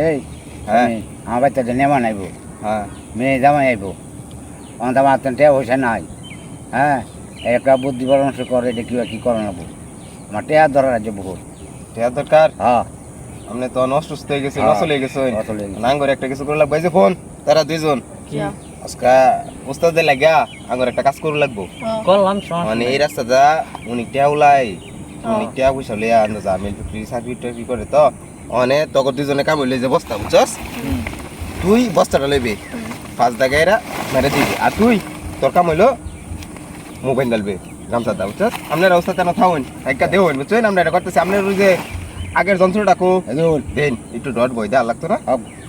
এই হ্যাঁ। আমার বাচ্চাটা নেমান আইব হ্যাঁ। মেয়ে জামাই আইব আমার আমার তো টেয়া পয়সা নাই। হ্যাঁ একটা বুদ্ধি পরামর্শ করে এটা কি কি করে নেব আমার টেয়ার দরকার আছে বহুত টিয়ার দরকার? হ্যাঁ। আপনি তো অসুস্থ হয়ে গেছে হ্যাঁ। নসল হয়ে গেছে হয়ে। আঙ্গুর একটা কিছু করে লাগবে যে ফোন তারা দুইজন। আজকে উস্তাদের লাগিয়া আঙ্গুর একটা কাজ করে লাগবো। করলাম মানে এই রাস্তাটা উনি টিয়া উলাই উনি টিয়া পয়সা লিয়া আনতে যা মিল বিক্রি সার্কিট টার্কিট করে তো। মানে তখন দুজনে কাম হইলে যে বস্তা বুঝছস? তুই বস্তাটা লইবি পাঁচ দাগাইরা মেরে দিবি। আর তুই তোর কাম হইল মোবাইল ডালবে গামছা দা বুঝছস? আপনার অবস্থা কেন থাউন একটা দেউন বুঝছেন আমরা এটা করতেছি আপনার যে আগের যন্ত্রটা কো? দেন একটু ডট বই দেওয়া লাগতো না?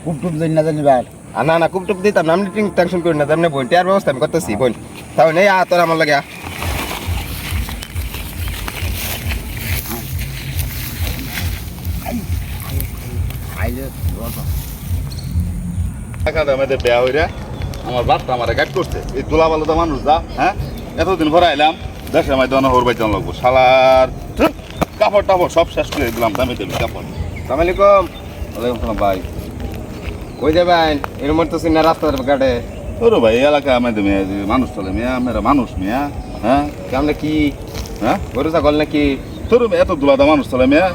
খুব টুপ দিন না জানিবার আর না না খুব টুপ দিতাম না আপনি টেনশন করি না আপনি বোন টিয়ার ব্যবস্থা আমি করতেছি বোন তাহলে আ তোর আমার লাগে আমাদের হইরা আমার বাপটা আমার গাইড করছে। এই তোলা বলো তো মানুষ হ্যাঁ? এতদিন ভরে দেশের লাগবো শালার কাপড় টাপড় সব শেষ করে দিলাম দামি দামি কাপড়। ওয়ালাইকুম সালাম ভাই। কই যাবেন এর মধ্যে তো সিনা রাস্তার ঘাটে। ভাই আমাদের মেয়ে মানুষ চলে মেয়া মেয়েরা মানুষ মেয়া হ্যাঁ? কি? হ্যাঁ? গরু ছাগল নাকি? তোর এত দুলাদা মানুষ চলে মেয়া?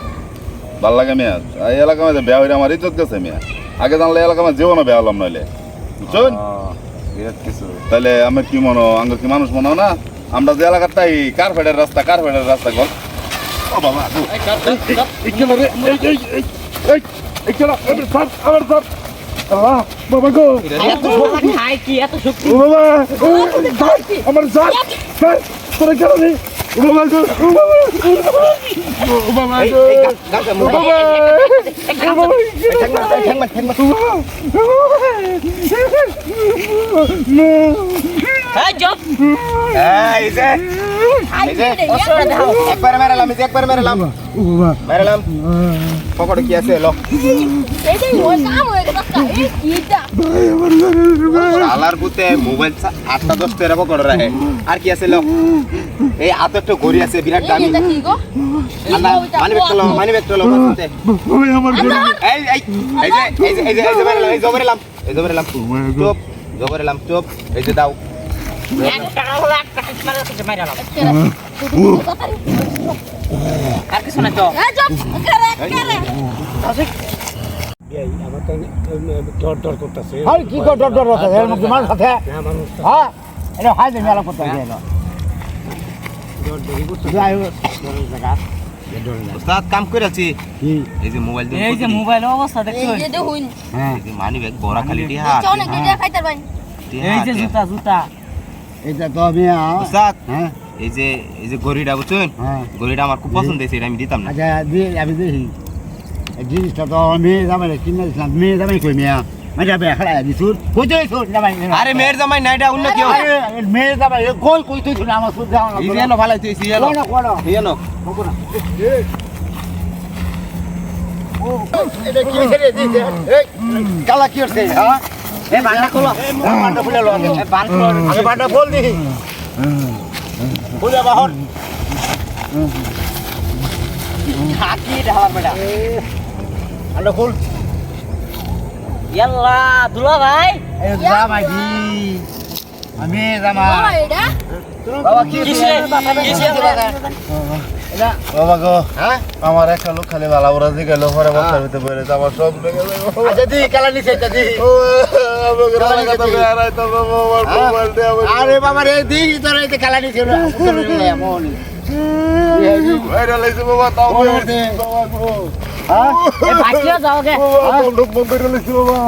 ভালো লাগে মেয়া। এই এলাকা মাঝে বেয়া হইরা আমার ইজ্জত গেছে মেয়া। আগে জানলে এলাকা মাঝে জীবনও বেয়া হলাম নইলে। বুঝছেন? তাহলে আমি কি মনো আঙ্গ কি মানুষ মনো না? আমরা যে এলাকাটাই কারফেডের রাস্তা কারফেডের রাস্তা গল ও বাবা বাবা গো। আমার স্যার, স্যার, তোরা কেন রে? ও বাবা গো, ও বাবা, ও বাবা, ও বাবা এই গো। এই গা- গামছা ও মুখ বাবা, ও বাবা, ঠ্যাংমা ঠ্যাংমা ঠ্যাংমা এই জব এই যে এই যে একবার মেরালাম এই যে একবার মেরালাম মেরালাম পকেটে কি আছে লো শালার পুতে মোবাইল আটটা দশটা এরকম করে রাখে আর কি আছে লো এই হাতে একটা ঘড়ি আছে বিরাট দামি মানি ব্যাগ লো মানি ব্যাগ লো এই এই এই এই এই এই এই জবরেলাম এই জবরেলাম চুপ জবরেলাম চুপ এই যে দাও মারা কিছু মারা লাও আর কি ডর ডর আছে এর মধ্যে মানুষ আছে? হ্যাঁ এটা হাই দেবে আলাপ করতে গেল। উস্তাদ কাম করে আছি কি? এই যে মোবাইল এই যে মোবাইলের অবস্থা দেখছ হ্যাঁ। এই মানি ব্যাগ বড় খালি টিহা এই যে জুতা জুতা। এটা তো আমি হ্যাঁ। এই যে এই যে গড়িটা বুঝছেন? হ্যাঁ। গড়িটা আমার খুব পছন্দ হয়েছে এটা আমি দিতাম না। আচ্ছা আমি দেখি। এই জিনিসটা তো মেয়ে জামাই কিনে দিছিলাম মেয়ে জামাই কই মেয়া মানে আমি খেলা দিছুর কই তুই সুর জামাই আরে মেয়ের জামাই না এটা অন্য কেউ আরে, মেয়ে জামাই কই কই তুই শুনে আমার সুর যাও না ইজিয়ানো ভালো তুই ইজিয়ানো কোন কোন ইজিয়ানো এটা কি রে দিছে এই কালা কি হচ্ছে হ্যাঁ এই বান্ডা খোলো বান্ডা খুলে লো আগে আগে বান্ডা খোল দি খুলে বাহর হাকি ঢালা বেটা বান্ডা খোল। ইয়াল্লা দুলা ভাই। এই জামাই দি। আমি জামাই বাবা কি কিসে? কিসে এটা? বাবা গো হ্যাঁ? আমার একটা লোক খালি ভালো ওরা দিকে লোক পরে বসার ভিতরে বলে আমার সব লেগে গেল আচ্ছা কালা নিছে এটা ও আমাকে রান্না কথা বেড়াই তো বাবা আমার মোবাইল দিয়ে আমার আরে বাবা রে দি তোর এই কালা নিছে না এমন এই বাইরে লাইছে বাবা তাও বাবা গো। হ্যাঁ? ভাইয়া যাও গে। বন্ধ বন্ধ করে লাইছে বাবা।